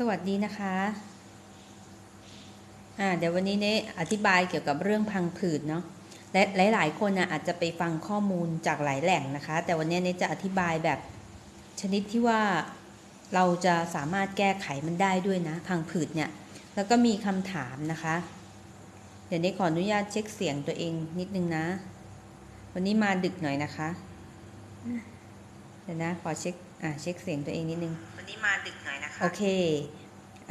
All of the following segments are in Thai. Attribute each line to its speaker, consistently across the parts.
Speaker 1: สวัสดีนะคะอ่าเดี๋ยววันนี้เนี่ยอธิบายเกี่ยวกับเรื่องพังผืดเนาะและหลายๆคนนะอาจจะไปฟังข้อมูลจากหลายแหล่งนะคะ แต่วันนี้เนี่ยจะอธิบายแบบชนิดที่ว่าเราจะสามารถแก้ไขมันได้ด้วยนะ พังผืดเนี่ยแล้วก็มีคำถามนะคะ เดี๋ยวนี้ขออนุญาตเช็คเสียงตัวเองนิดนึงนะ วันนี้มาดึกหน่อยนะคะเดี๋ยวนะขอเช็คอ่าเช็คเสียงตัวเองนิดนึง
Speaker 2: นี้มาดึกหน่อยนะคะ
Speaker 1: โอเค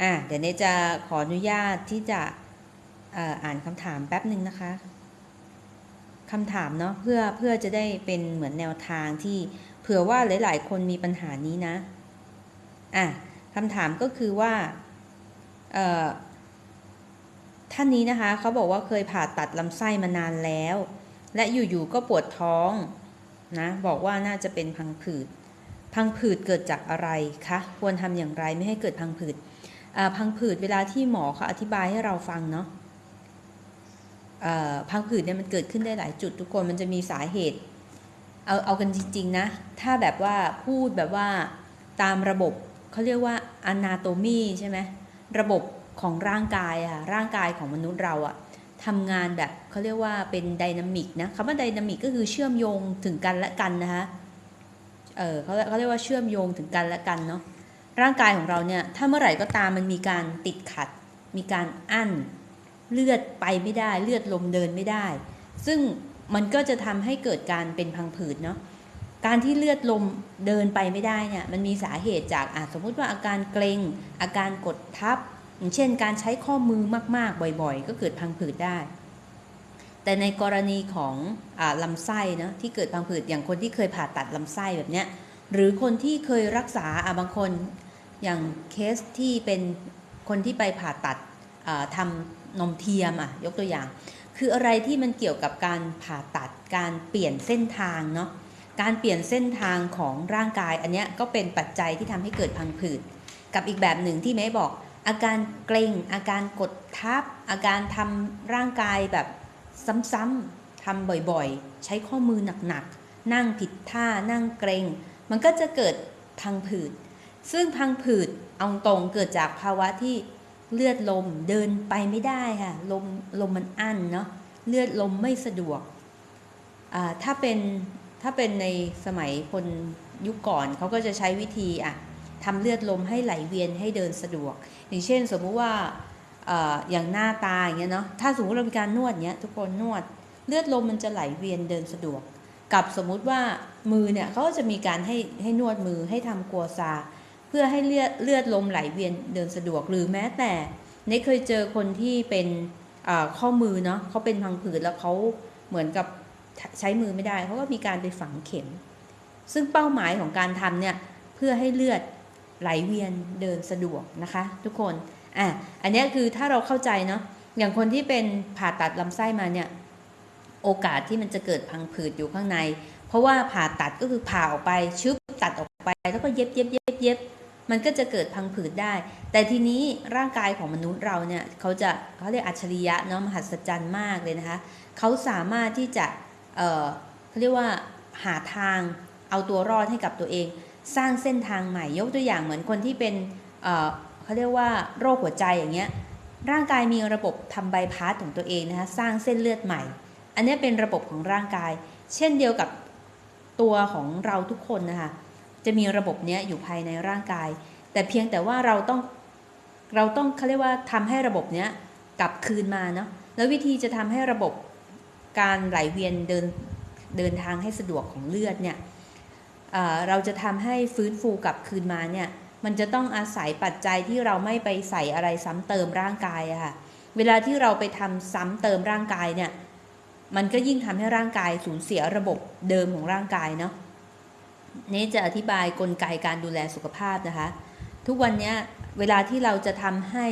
Speaker 1: อะ เดี๋ยวเนยจะขออนุญาตที่จะอ่านคำถามแป๊บหนึ่งนะคะคำถามเนาะเพื่อเพื่อจะได้เป็นเหมือนแนวทางที่เผื่อว่าหลาย ๆ คนมีปัญหานี้นะ อะคำถามก็คือว่าท่านนี้นะคะเขาบอกว่าเคยผ่าตัดลำไส้มานานแล้ว และอยู่ ๆ ก็ปวดท้องนะบอกว่าน่าจะเป็นพังผืด พังผืดเกิดจากอะไรคะ ควรทำอย่างไรไม่ให้เกิดพังผืดพังผืดเวลาที่หมอเขาอธิบายให้เราฟังเนาะพังผืดเนี่ยมันเกิดขึ้นได้หลายจุดทุกคนมันจะมีสาเหตุ เอาเอากันจริง ๆ นะ ถ้าแบบว่าพูดแบบว่าตามระบบเขาเรียกว่า anatomy ใช่ไหมระบบของร่างกายอะร่างกายของมนุษย์เราอะทำงานแบบเขาเรียกว่าเป็นไดนามิกนะคำว่าไดนามิกก็คือเชื่อมโยงถึงกันและกันนะคะ เออเขาเขาเรียกว่าเชื่อมโยงถึงกันและกันเนาะร่างกายของเราเนี่ยถ้าเมื่อไหร่ก็ตามมันมีการติดขัด มีการอั้นเลือดไปไม่ได้ เลือดลมเดินไม่ได้ ซึ่งมันก็จะทำให้เกิดการเป็นพังผืดเนาะการที่เลือดลมเดินไปไม่ได้เนี่ยมันมีสาเหตุจากอะสมมุติว่าอาการเกร็งอาการกดทับ เช่นการใช้ข้อมือมากๆ บ่อยๆ ก็เกิดพังผืดได้ แต่ในกรณีของอลำไส้เนาะที่เกิดพังผืดอย่างคนที่เคยผ่าตัดลำไส้แบบเนี้ยหรือคนที่เคยรักษาบางคนอย่างเคสที่เป็นคนที่ไปผ่าตัดอ่าทำนมเทียมอะยกตัวอย่าง คืออะไรที่มันเกี่ยวกับการผ่าตัดการเปลี่ยนเส้นทางเนาะการเปลี่ยนเส้นทางของร่างกาย อันนี้ก็เป็นปัจจัยที่ทำให้เกิดพังผืด กับอีกแบบหนึ่งที่แม่บอก อาการเกร็งอาการกดทับ อาการทำร่างกายแบบ ซ้ำๆทำบ่อยๆ ใช้ข้อมือหนักๆ นั่งผิดท่านั่งเกรง มันก็จะเกิดพังผืด ซึ่งพังผืดเอาตรงเกิดจากภาวะที่เลือดลมเดินไปไม่ได้ค่ะลมลมมันอั้นเนาะเลือดลมไม่สะดวกถ้าเป็นถ้าเป็นในสมัยคนยุคก่อนเขาก็จะใช้วิธีอะทำเลือดลมให้ไหลเวียนให้เดินสะดวก อย่างเช่น สมมุติว่า อย่างหน้าตาอย่างเงี้ยเนาะถ้าสมมติเรามีการนวดเงี้ยทุกคนนวดเลือดลมมันจะไหลเวียนเดินสะดวก กับสมมุติว่ามือเนี่ยเขาจะมีการให้ให้นวดมือให้ทำกัวซาเพื่อให้เลือดเลือดลมไหลเวียนเดินสะดวกหรือแม้แต่ในเคยเจอคนที่เป็นข้อมือเนาะเขาเป็นพังผืดแล้วเขาเหมือนกับใช้มือไม่ได้เขาก็มีการไปฝังเข็ม ซึ่งเป้าหมายของการทำเนี่ยเพื่อให้เลือด ไหลเวียนเดินสะดวกนะคะ ทุกคนอะอันนี้คือถ้าเราเข้าใจเนาะอย่างคนที่เป็นผ่าตัดลำไส้มาเนี่ยโอกาสที่มันจะเกิดพังผืดอยู่ข้างใน เพราะว่าผ่าตัดก็คือผ่าออกไปชึบตัดออกไป แล้วก็เย็บเย็บเย็บเย็บมันก็จะเกิดพังผืดได้ แต่ทีนี้ร่างกายของมนุษย์เราเนี่ยเขาจะเขาเรียกอัจฉริยะเนาะมหัศจรรย์มากเลยนะคะเขาสามารถที่จะเออเขาเรียกว่าหาทางเอาตัวรอดให้กับตัวเอง สร้างเส้นทางใหม่ยกตัวอย่างเหมือนคนที่เป็นเเขาเรียกว่าโรคหัวใจอย่างเงี้ยร่างกายมีระบบทำใบพาสของตัวเองนะคะสร้างเส้นเลือดใหม่ อันนี้เป็นระบบของร่างกาย เช่นเดียวกับตัวของเราทุกคนนะคะจะมีระบบนี้อยู่ภายในร่างกาย แต่เพียงแต่ว่าเราต้องเราต้องเขาเรียกว่าทำให้ระบบนี้กลับคืนมาเนาะแล้ววิธีจะทำให้ระบบการไหลเวียนเดินเดินทางให้สะดวกของเลือดเนี่ย เราจะทำให้ฟื้นฟูกลับคืนมาเนี่ยมันจะต้องอาศัยปัจจัยที่เราไม่ไปใส่อะไรซ้ำเติมร่างกายอะค่ะเวลาที่เราไปทำซ้ำเติมร่างกายเนี่ยมันก็ยิ่งทำให้ร่างกายสูญเสียระบบเดิมของร่างกายเนาะนี่จะอธิบายกลไกการดูแลสุขภาพนะคะ ทุกวันนี้เวลาที่เราจะทำให้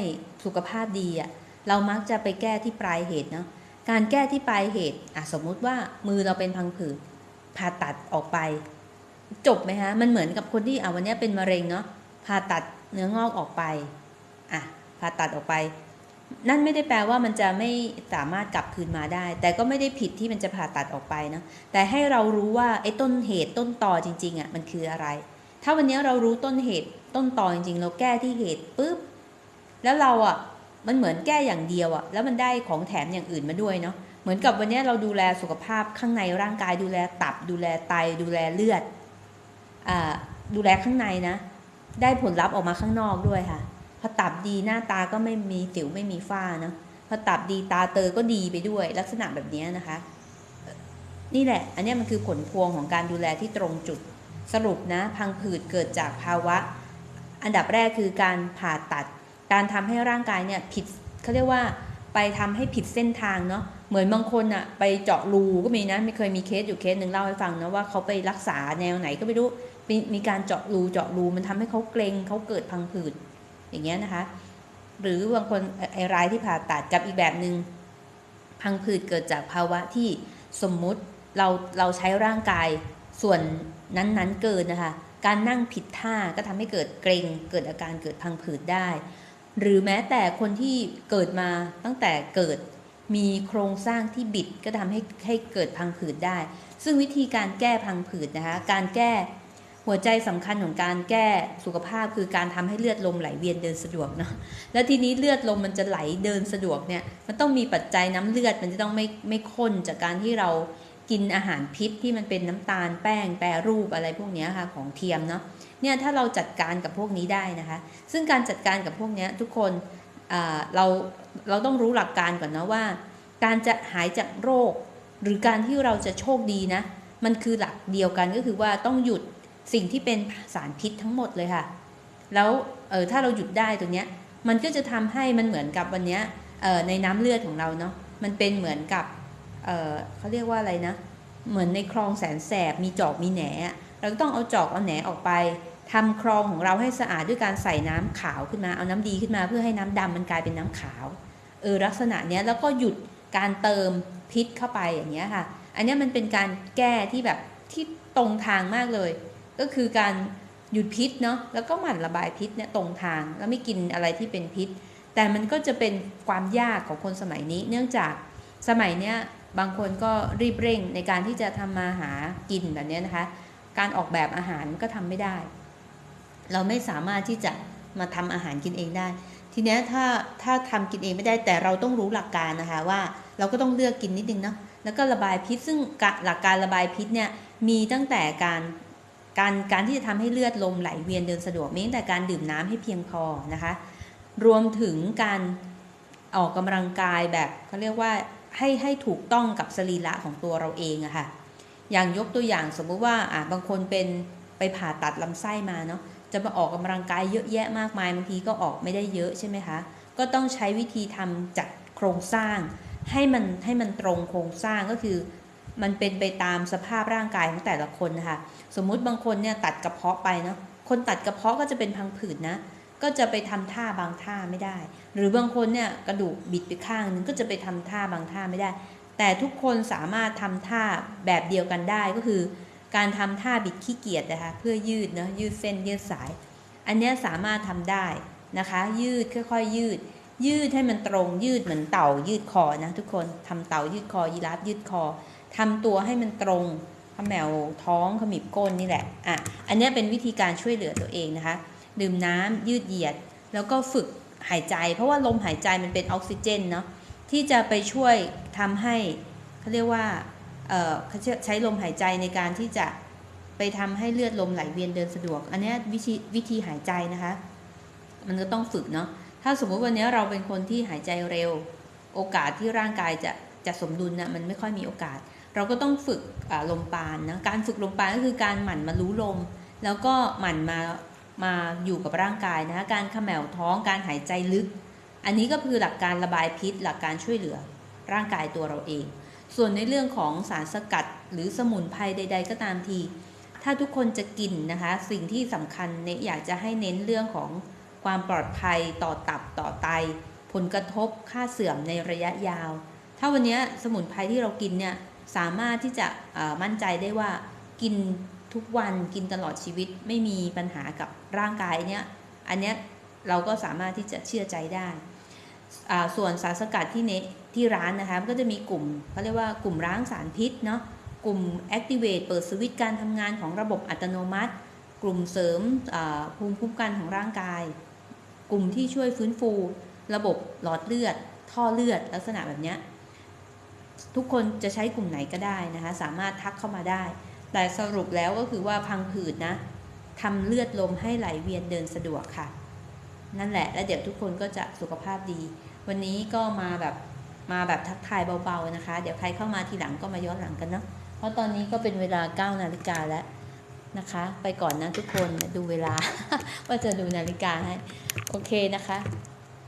Speaker 1: สุขภาพดีอะเรามักจะไปแก้ที่ปลายเหตุเนาะการแก้ที่ปลายเหตุอะสมมุติว่ามือเราเป็นพังผืดผ่าตัดออกไป จบไหมฮะ มันเหมือนกับคนที่อะวันนี้เป็นมะเร็งเนาะผ่าตัดเนื้องอกออกไปอะผ่าตัดออกไป นั่นไม่ได้แปลว่ามันจะไม่สามารถกลับคืนมาได้ แต่ก็ไม่ได้ผิดที่มันจะผ่าตัดออกไปนะแต่ให้เรารู้ว่าไอ้ต้นเหตุต้นตอจริงๆอะมันคืออะไร ถ้าวันนี้เรารู้ต้นเหตุต้นตอจริงๆ เราแก้ที่เหตุปุ๊บแล้วเราอะมันเหมือนแก้อย่างเดียวอะแล้วมันได้ของแถมอย่างอื่นมาด้วยเนาะเหมือนกับวันนี้เราดูแลสุขภาพข้างในร่างกายดูแลตับดูแลไตดูแลเลือด ดูแลข้างในนะ ได้ผลลัพธ์ออกมาข้างนอกด้วยค่ะ พอตับดีหน้าตาก็ไม่มีสิวไม่มีฝ้าเนาะพอตับดีตาเตอก็ดีไปด้วย ลักษณะแบบนี้นะคะ นี่แหละ อันนี้มันคือผลพวงของการดูแลที่ตรงจุดสรุปนะ พังผืดเกิดจากภาวะ อันดับแรกคือการผ่าตัด การทำให้ร่างกายเนี่ยผิดเขาเรียกว่าไปทำให้ผิดเส้นทางเนาะ เหมือนบางคนอะไปเจาะรูก็มีนะไม่เคยมีเคสอยู่เคสหนึ่งเล่าให้ฟังนะว่าเขาไปรักษาแนวไหนก็ไม่รู้มีมีการเจาะรูเจาะรูมันทำให้เขาเกรงเขาเกิดพังผืดอย่างเงี้ยนะคะ หรือบางคนไอ้รายที่ผ่าตัดกับอีกแบบหนึง่งพังผืดเกิดจากภาวะที่สมมุติเราเราใช้ร่างกายส่วนนั้นๆเกินนะคะ การนั่งผิดท่าก็ทำให้เกิดเกรงเกิดอาการเกิดพังผืดได้ หรือแม้แต่คนที่เกิดมาตั้งแต่เกิด มีโครงสร้างที่บิดก็ทำให้ให้เกิดพังผืดได้ ซึ่งวิธีการแก้พังผืดนะคะการแก้หัวใจสำคัญของการแก้สุขภาพคือการทำให้เลือดลมไหลเวียนเดินสะดวกเนาะแล้วทีนี้เลือดลมมันจะไหลเดินสะดวกเนี่ยมันต้องมีปัจจัยน้ำเลือดมันจะต้องไม่ไม่ข้นจากการที่เรากินอาหารพิษที่มันเป็นน้ำตาลแป้งแปรรูปอะไรพวกนี้ค่ะของเทียมเนาะเนี่ยถ้าเราจัดการกับพวกนี้ได้นะคะ ซึ่งการจัดการกับพวกนี้ทุกคน เราเราต้องรู้หลักการก่อนนะว่า การจะหายจากโรค หรือการที่เราจะโชคดีนะ มันคือหลักเดียวกันก็คือว่าต้องหยุดสิ่งที่เป็นสารพิษทั้งหมดเลยค่ะ แล้วเออถ้าเราหยุดได้ตัวเนี้ยมันก็จะทำให้มันเหมือนกับวันเนี้ยเออในน้ำเลือดของเราเนาะมันเป็นเหมือนกับเออเขาเรียกว่าอะไรนะ เหมือนในคลองแสนแสบมีจอกมีแหนเราต้องเอาจอกเอาแหนออกไป ทำคลองของเราให้สะอาดด้วยการใส่น้ำขาวขึ้นมาเอาน้ำดีขึ้นมาเพื่อให้น้ำดำมันกลายเป็นน้ำขาวเออลักษณะเนี้ยแล้วก็หยุดการเติมพิษเข้าไปอย่างเงี้ยค่ะ อันนี้มันเป็นการแก้ที่แบบที่ตรงทางมากเลย ก็คือการหยุดพิษเนาะแล้วก็หมั่นระบายพิษเนี่ยตรงทางแล้วไม่กินอะไรที่เป็นพิษ แต่มันก็จะเป็นความยากของคนสมัยนี้ เนื่องจากสมัยเนี้ยบางคนก็รีบเร่งในการที่จะทำมาหากินแบบนี้นะคะ การออกแบบอาหารก็ทำไม่ได้ เราไม่สามารถที่จะมาทำอาหารกินเองได้ ทีนี้ถ้าถ้าทำกินเองไม่ได้แต่เราต้องรู้หลักการนะคะว่าเราก็ต้องเลือกกินนิดนึงเนาะแล้วก็ระบายพิษซึ่งหลักการระบายพิษเนี่ยมีตั้งแต่การการการที่จะทำให้เลือดลมไหลเวียนเดินสะดวกมีตั้งแต่การดื่มน้ำให้เพียงพอนะคะ รวมถึงการออกกำลังกายแบบเขาเรียกว่าให้ให้ถูกต้องกับสรีระของตัวเราเองอะคะ่ะอย่างยกตัวอย่างสมมุติว่าอะบางคนเป็นไปผ่าตัดลำไส้มาเนาะ จะมาออกกำลังกายเยอะแยะมากมายบางทีก็ออกไม่ได้เยอะใช่ไหมคะ ก็ต้องใช้วิธีทำจัดโครงสร้าง ให้มันให้มันตรงโครงสร้างก็คือ มันเป็นไปตามสภาพร่างกายของแต่ละคนนะคะสมมุติบางคนเนี่ยตัดกระเพาะไปเนาะคนตัดกระเพาะก็จะเป็นพังผืดนะก็จะไปทำท่าบางท่าไม่ได้ หรือบางคนเนี่ยกระดูกบิดไปข้างนึงก็จะไปทำท่าบางท่าไม่ได้ แต่ทุกคนสามารถทำท่าแบบเดียวกันได้ก็คือ การทำท่าบิดขี้เกียจนะคะเพื่อยืดเนาะยืดเส้นยืดสาย อันนี้สามารถทำได้นะคะ ยืดค่อยๆ ยืด ยืดให้มันตรงยืดเหมือนเต่ายืดคอนะทุกคนทำเต่ายืดคอยีราฟยืดคอทำตัวให้มันตรงขมแมวท้องขมิบก้นนี่แหละอะอันนี้เป็นวิธีการช่วยเหลือตัวเองนะคะ ดื่มน้ำยืดเหยียด แล้วก็ฝึกหายใจ เพราะว่าลมหายใจมันเป็นออกซิเจนเนาะที่จะไปช่วยทำให้เขาเรียกว่า ใช้ลมหายใจในการที่จะไปทำให้เลือดลมไหลเวียนเดินสะดวก อันนี้วิธีวิธีหายใจนะคะ มันก็ต้องฝึกเนาะถ้าสมมติวันนี้เราเป็นคนที่หายใจเร็ว โอกาสที่ร่างกายจะจะสมดุลนะมันไม่ค่อยมีโอกาส เราก็ต้องฝึกลมปานนะการฝึกลมปานก็คือการหมั่นมารู้ลม แล้วก็หมั่นมามาอยู่กับร่างกายนะคะการขมแมวท้องการหายใจลึก อันนี้ก็คือหลักการระบายพิษ หลักการช่วยเหลือร่างกายตัวเราเอง ส่วนในเรื่องของสารสกัดหรือสมุนไพรใด ๆ ก็ตามที ถ้าทุกคนจะกินนะคะ สิ่งที่สำคัญเนี่ยอยากจะให้เน้นเรื่องของความปลอดภัยต่อตับต่อไต ผลกระทบค่าเสื่อมในระยะยาว ถ้าวันนี้สมุนไพรที่เรากินเนี่ยสามารถที่จะมั่นใจได้ว่ากินทุกวันกินตลอดชีวิตไม่มีปัญหากับร่างกายเนี้ยอันเนี้ยเราก็สามารถที่จะเชื่อใจได้ ส่วนสารสกัดที่เนที่ร้านนะคะก็จะมีกลุ่มเขาเรียกว่ากลุ่มล้างสารพิษเนาะกลุ่ม activate เปิดสวิตช์การทำงานของระบบอัตโนมัติ กลุ่มเสริมภูมิคุ้มกันของร่างกาย กลุ่มที่ช่วยฟื้นฟู ระบบหลอดเลือด ท่อเลือดลักษณะแบบนี้ทุกคนจะใช้กลุ่มไหนก็ได้นะคะ สามารถทักเข้ามาได้ แต่สรุปแล้วก็คือว่าพังผืดนะทำเลือดลมให้ไหลเวียนเดินสะดวกค่ะ นั่นแหละ แล้วเดี๋ยวทุกคนก็จะสุขภาพดี วันนี้ก็มาแบบมาแบบทักทายเบาๆนะคะ เดี๋ยวใครเข้ามาทีหลังก็มาย้อนหลังกันเนาะเพราะตอนนี้ก็เป็นเวลา9นาฬิกาแล้วนะคะ ไปก่อนนะทุกคนดูเวลาว่าจะดูนาฬิกาให้โอเคนะคะ